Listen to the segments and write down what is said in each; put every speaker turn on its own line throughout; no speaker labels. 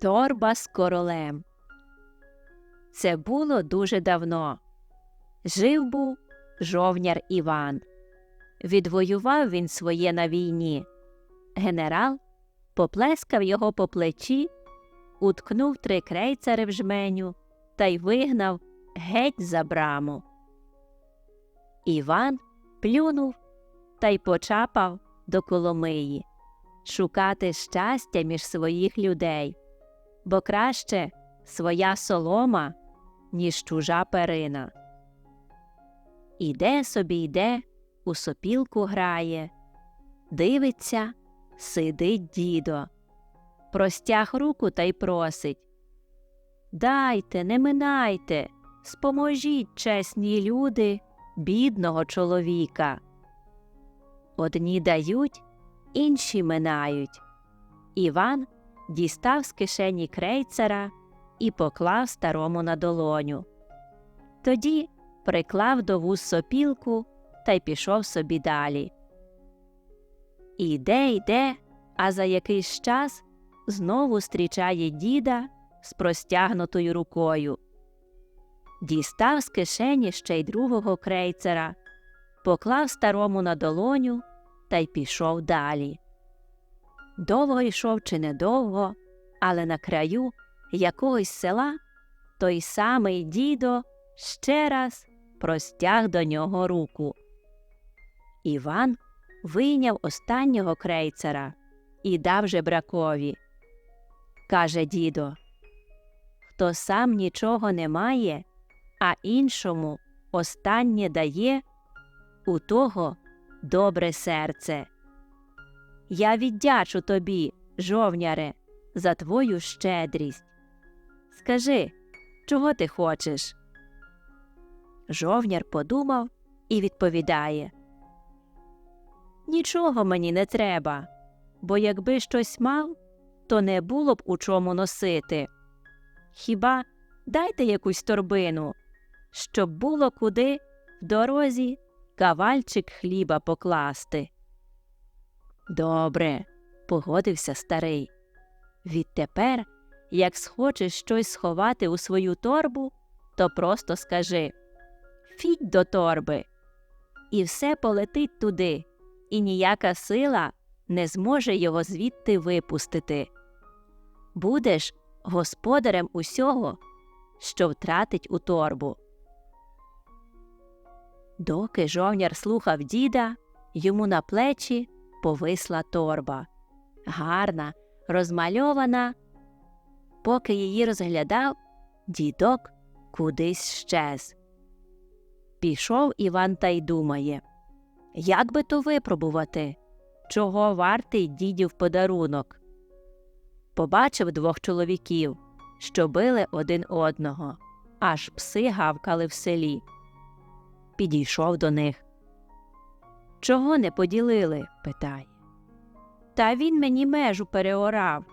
Торба з королем. Це було дуже давно. Жив був жовняр Іван. Відвоював він своє на війні. Генерал поплескав його по плечі, уткнув три крейцари в жменю та й вигнав геть за браму. Іван плюнув та й почапав до Коломиї шукати щастя між своїх людей, бо краще своя солома, ніж чужа перина. Іде собі йде, у сопілку грає, дивиться, сидить дідо, простяг руку та й просить Дайте, не минайте, споможіть, чесні люди, бідного чоловіка. Одні дають, інші минають. Іван дістав з кишені крейцера і поклав старому на долоню. Тоді приклав до вуз сопілку та й пішов собі далі. Іде, йде, а за якийсь час знову зустрічає діда з простягнутою рукою. Дістав з кишені ще й другого крейцера, поклав старому на долоню та й пішов далі. Довго йшов чи недовго, але на краю якогось села той самий дідо ще раз простяг до нього руку. Іван вийняв останнього крейцера і дав жебракові. Каже дідо Хто сам нічого не має, а іншому останнє дає, у того добре серце. Я віддячу тобі, жовняре, за твою щедрість. Скажи, чого ти хочеш? Жовняр подумав і відповідає Нічого мені не треба, бо якби щось мав, то не було б у чому носити. Хіба дайте якусь торбину, щоб було куди в дорозі кавальчик хліба покласти. Добре, погодився старий. Відтепер, як схочеш щось сховати у свою торбу, то просто скажи Фіть до торби. І все полетить туди, і ніяка сила не зможе його звідти випустити. Будеш господарем усього, що втратить у торбу. Доки жовняр слухав діда, йому на плечі повисла торба. Гарна, розмальована. Поки її розглядав, дідок кудись щез. Пішов Іван та й думає як би то випробувати, чого вартий дідів подарунок. Побачив двох чоловіків, що били один одного, аж пси гавкали в селі. Підійшов до них. Чого не поділили? питає. Та він мені межу переорав.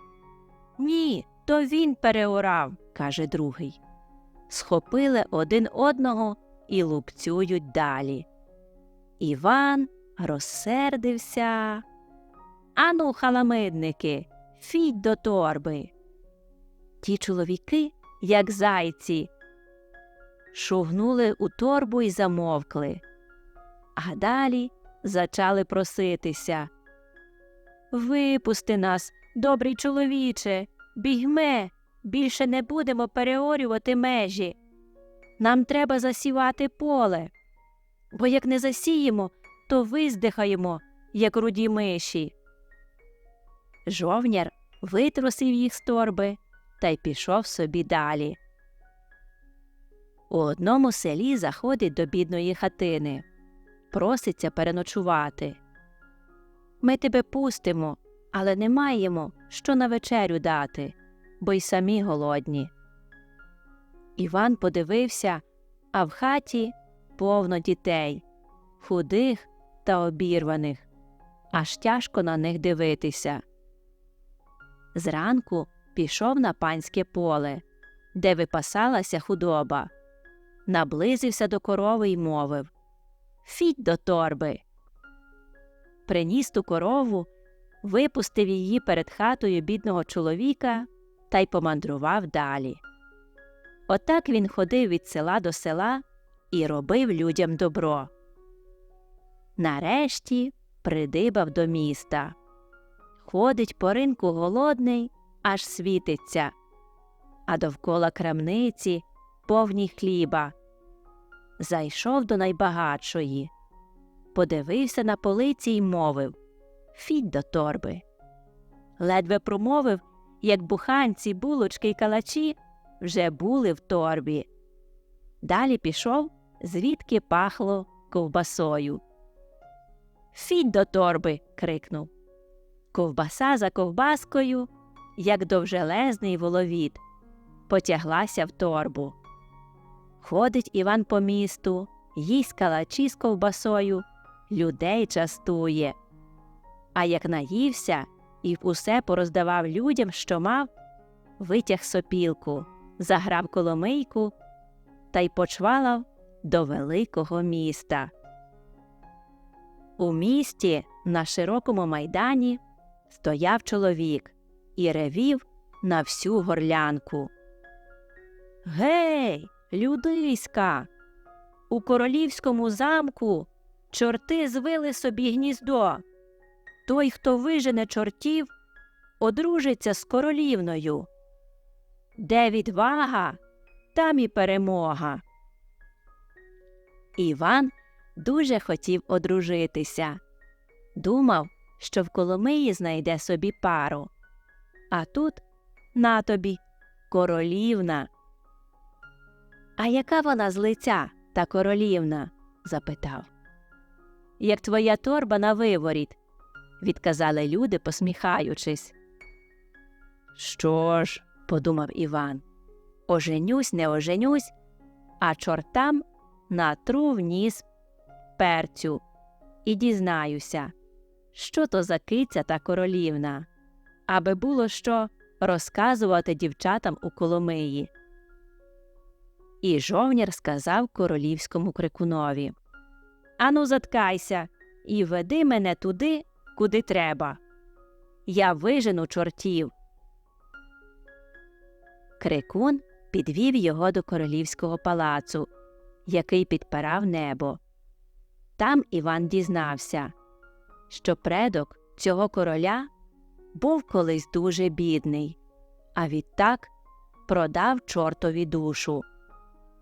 Ні, то він переорав, каже другий. Схопили один одного і лупцюють далі. Іван розсердився. Ану, халамидники, фіть до торби. Ті чоловіки, як зайці, шугнули у торбу і замовкли, а далі зачали проситися. Випусти нас, добрий чоловіче, бігме, більше не будемо переорювати межі. Нам треба засівати поле, бо як не засіємо, то виздихаємо, як руді миші. Жовняр витрусив їх з торби та й пішов собі далі. У одному селі заходить до бідної хатини, проситься переночувати. Ми тебе пустимо, але не маємо що на вечерю дати, бо й самі голодні. Іван подивився, а в хаті повно дітей, худих та обірваних, аж тяжко на них дивитися. Зранку пішов на панське поле, де випасалася худоба, наблизився до корови й мовив Фіть до торби. Приніс ту корову, випустив її перед хатою бідного чоловіка та й помандрував далі. Отак він ходив від села до села і робив людям добро. Нарешті придибав до міста. Ходить по ринку голодний, аж світиться, а довкола крамниці повні хліба. Зайшов до найбагатшої, подивився на полиці й мовив Фідь до торби. Ледве промовив, як буханці, булочки й калачі вже були в торбі. Далі пішов, звідки пахло ковбасою. Фідь до торби. крикнув. Ковбаса за ковбаскою, як довжелезний воловід, потяглася в торбу. Ходить Іван по місту, їсть калачі з ковбасою, людей частує. А як наївся і усе пороздавав людям, що мав, витяг сопілку, заграв коломийку та й почвалав до великого міста. У місті на широкому майдані стояв чоловік і ревів на всю горлянку. Гей, людиська! У королівському замку чорти звили собі гніздо. Той, хто вижене чортів, одружиться з королівною. Де відвага, там і перемога. Іван дуже хотів одружитися. Думав, що в Коломиї знайде собі пару. А тут на тобі королівна. А яка вона з лиця, та королівна? запитав. Як твоя торба на виворіт, відказали люди, посміхаючись. Що ж, подумав Іван, оженюсь, не оженюсь, а чортам натру в ніс перцю і дізнаюся, що то за киця та королівна, аби було що розказувати дівчатам у Коломиї. І жовнір сказав королівському крикунові Ану, заткайся і веди мене туди, куди треба. Я вижену чортів. Крикун підвів його до королівського палацу, який підпирав небо. Там Іван дізнався, що предок цього короля був колись дуже бідний, а відтак продав чортові душу.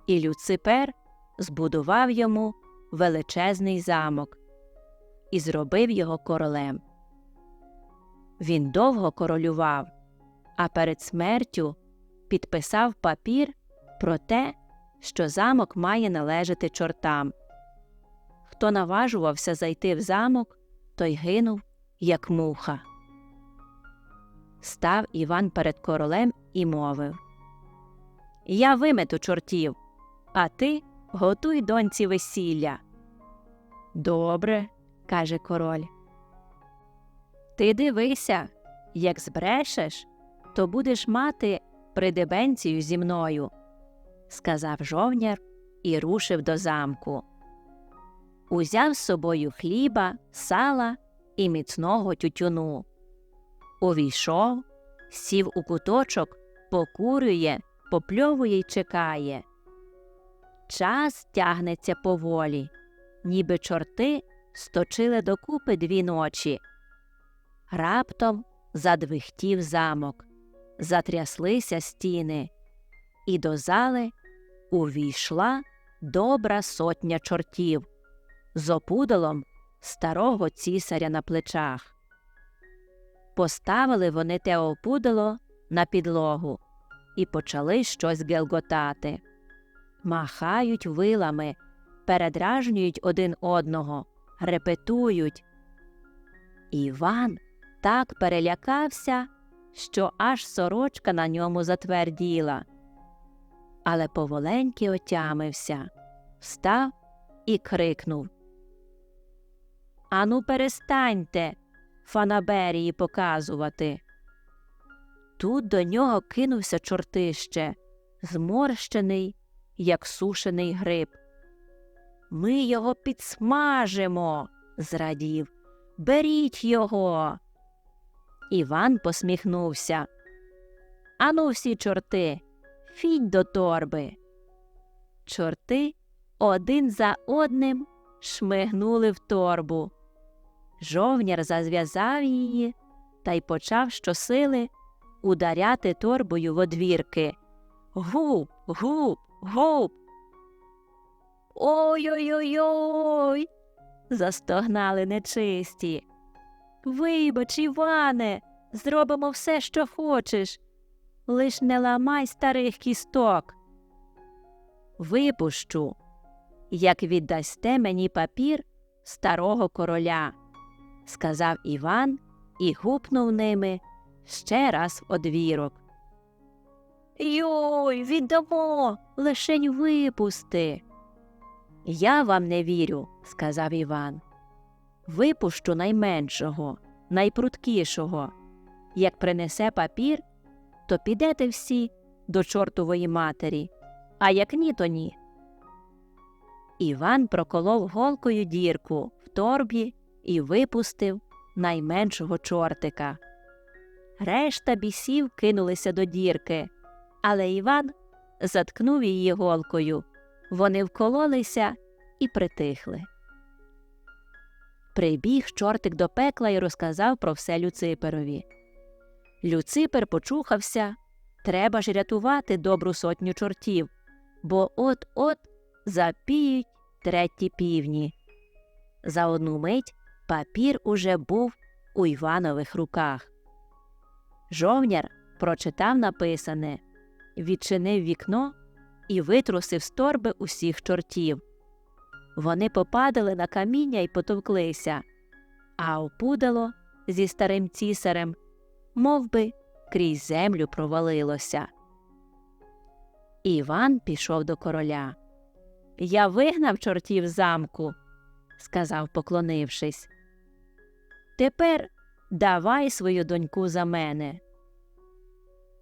І Люципер збудував йому величезний замок і зробив його королем. Він довго королював, а перед смертю підписав папір про те, що замок має належати чортам. Хто наважувався зайти в замок, той гинув, як муха. Став Іван перед королем і мовив Я вимету чортів, а ти готуй доньці весілля. Добре, каже король. Ти дивися, як збрешеш, то будеш мати придебенцію зі мною, сказав жовняр і рушив до замку. Узяв з собою хліба, сала і міцного тютюну. Увійшов, сів у куточок, покурює, попльовує й чекає. Час тягнеться поволі, ніби чорти сточили докупи дві ночі. Раптом задвихтів замок, затряслися стіни, і до зали увійшла добра сотня чортів з опудалом старого цісаря на плечах. Поставили вони те опудало на підлогу і почали щось гелготати. Махають вилами, передражнюють один одного, репетують. Іван так перелякався, що аж сорочка на ньому затверділа. Але поволеньки отямився, встав і крикнув Ану, перестаньте фанаберії показувати. Тут до нього кинувся чортище, зморщений, як сушений гриб. Ми його підсмажимо, зрадів. Беріть його. Іван посміхнувся. Ану всі чорти, фінь до торби. Чорти один за одним шмигнули в торбу. Жовняр зазв'язав її та й почав щосили ударяти торбою в одвірки. Гуп, гуп, гуп. Ой-ой-ой. застогнали нечисті. Вибач, Іване, зробимо все, що хочеш. Лиш не ламай старих кісток. Випущу, як віддасте мені папір старого короля, сказав Іван і гупнув ними ще раз одвірок. Йой, віддамо, лишень випусти. Я вам не вірю, сказав Іван. Випущу найменшого, найпруткішого. Як принесе папір, то підете всі до чортової матері, а як ні, то ні. Іван проколов голкою дірку в торбі і випустив найменшого чортика. Решта бісів кинулися до дірки, але Іван заткнув її голкою. Вони вкололися і притихли. Прибіг чортик до пекла і розказав про все Люциперові. Люципер почухався треба ж рятувати добру сотню чортів, бо от-от запіють треті півні. За одну мить папір уже був у Іванових руках. Жовняр прочитав написане, відчинив вікно і витрусив з торби усіх чортів. Вони попадали на каміння і потовклися, а опудало зі старим цісарем мов би, крізь землю провалилося. Іван пішов до короля. Я вигнав чортів замку, сказав, поклонившись. Тепер давай свою доньку за мене.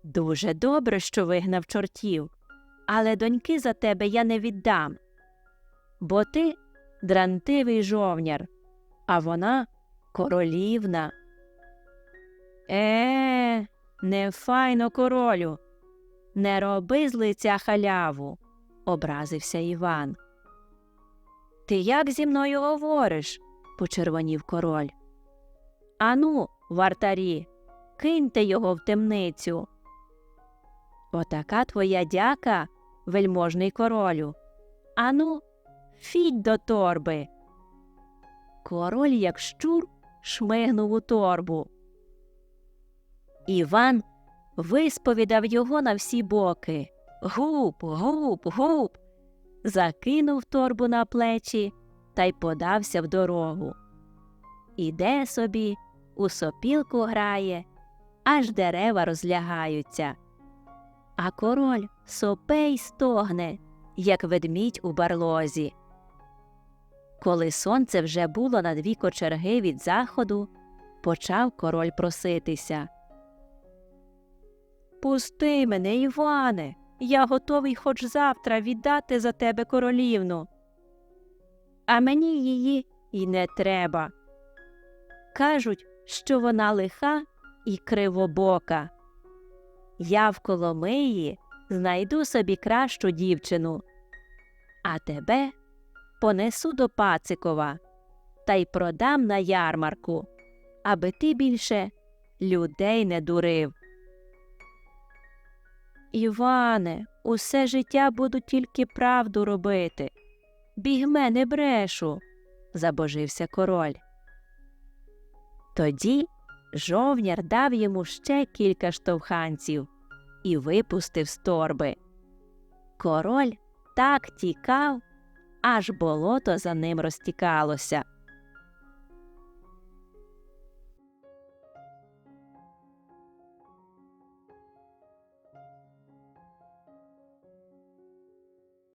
Дуже добре, що вигнав чортів, але доньки за тебе я не віддам. Бо ти дрантивий жовняр, а вона королівна. Е, не файно королю. Не роби з лиця халяву, образився Іван. Ти як зі мною говориш? почервонів король. Ану, вартарі, киньте його в темницю. Отака твоя дяка, вельможний королю. Ану, фідь до торби. Король, як щур, шмигнув у торбу. Іван висповідав його на всі боки. Гуп, гуп, гуп. Закинув торбу на плечі та й подався в дорогу. Іде собі, у сопілку грає, аж дерева розлягаються. А король сопе й стогне, як ведмідь у барлозі. Коли сонце вже було на дві кочерги від заходу, почав король проситися. Пусти мене, Іване, я готовий хоч завтра віддати за тебе королівну. А мені її й не треба. Кажуть, що вона лиха і кривобока. Я в Коломиї знайду собі кращу дівчину, а тебе понесу до Пацикова та й продам на ярмарку, аби ти більше людей не дурив. Іване, усе життя буду тільки правду робити. Бігме не брешу, забожився король. Тоді жовняр дав йому ще кілька штовханців і випустив з торби. Король так тікав, аж болото за ним розтікалося.